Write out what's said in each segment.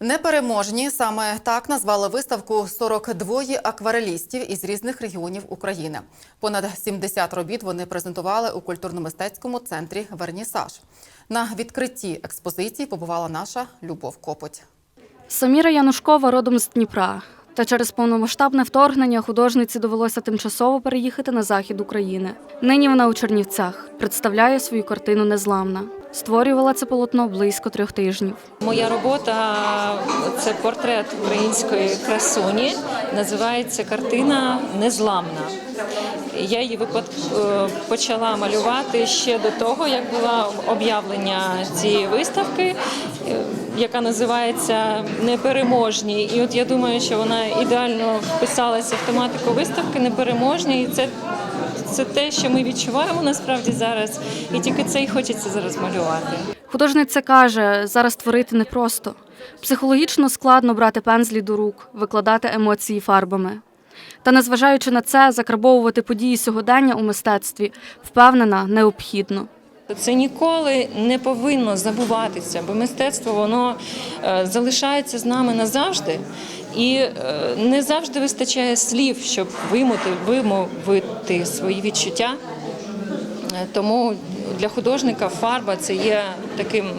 Непереможні саме так назвали виставку 42 акварелістів із різних регіонів України. Понад 70 робіт вони презентували у культурно-мистецькому центрі Вернісаж. На відкритті експозиції побувала наша Любов Копоть. Саміра Янушкова родом з Дніпра. Та через повномасштабне вторгнення художниці довелося тимчасово переїхати на захід України. Нині вона у Чернівцях представляє свою картину Незламна. Створювала це полотно близько трьох тижнів. Моя робота це портрет української красуні. Називається картина Незламна. Я її е, почала малювати ще до того, як було об'явлення цієї виставки, яка називається Непереможні. І от я думаю, що вона ідеально вписалася в тематику виставки Непереможні. І це це те, що ми відчуваємо насправді зараз, і тільки це і хочеться зараз малювати. Художниця каже, зараз творити непросто. Психологічно складно брати пензлі до рук, викладати емоції фарбами. Та незважаючи на це, закарбовувати події сьогодення у мистецтві впевнена необхідно. Це ніколи не повинно забуватися, бо мистецтво воно е, залишається з нами назавжди, і е, не завжди вистачає слів, щоб вимовити, вимовити свої відчуття. Е, Тому для художника фарба це є таким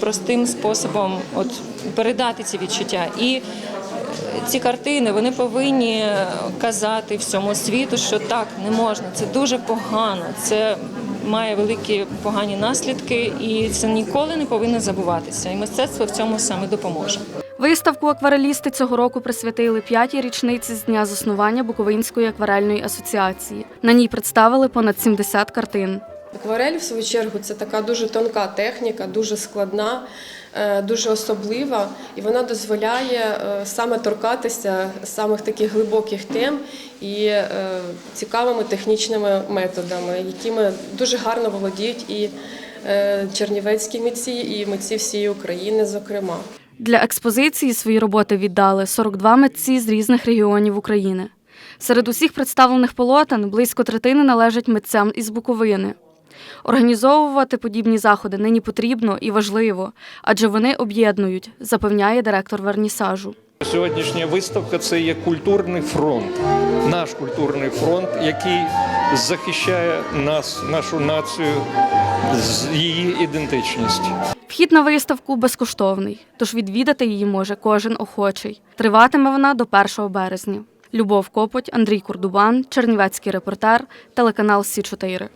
простим способом от, передати ці відчуття. І ці картини вони повинні казати всьому світу, що так не можна, це дуже погано, це має великі погані наслідки, і це ніколи не повинно забуватися. І мистецтво в цьому саме допоможе. Виставку акварелісти цього року присвятили п'ятій річниці з дня заснування Буковинської акварельної асоціації. На ній представили понад 70 картин. Акварель, в свою чергу, це така дуже тонка техніка, дуже складна, е, дуже особлива, і вона дозволяє е, саме торкатися самих таких глибоких тем і е, цікавими технічними методами, якими дуже гарно володіють і чернівецькі митці, і митці всієї України, зокрема. Для експозиції свої роботи віддали 42 митці з різних регіонів України. Серед усіх представлених полотен близько третини належать митцям із Буковини. Організовувати подібні заходи нині потрібно і важливо, адже вони об'єднують, запевняє директор вернісажу. Сьогоднішня виставка це є культурний фронт, наш культурний фронт, який захищає нас, нашу націю з її ідентичністю. Вхід на виставку безкоштовний, тож відвідати її може кожен охочий. Триватиме вона до 1 березня. Любов Копоть, Андрій Курдубан, Чернівецький репортер, телеканал Сі 4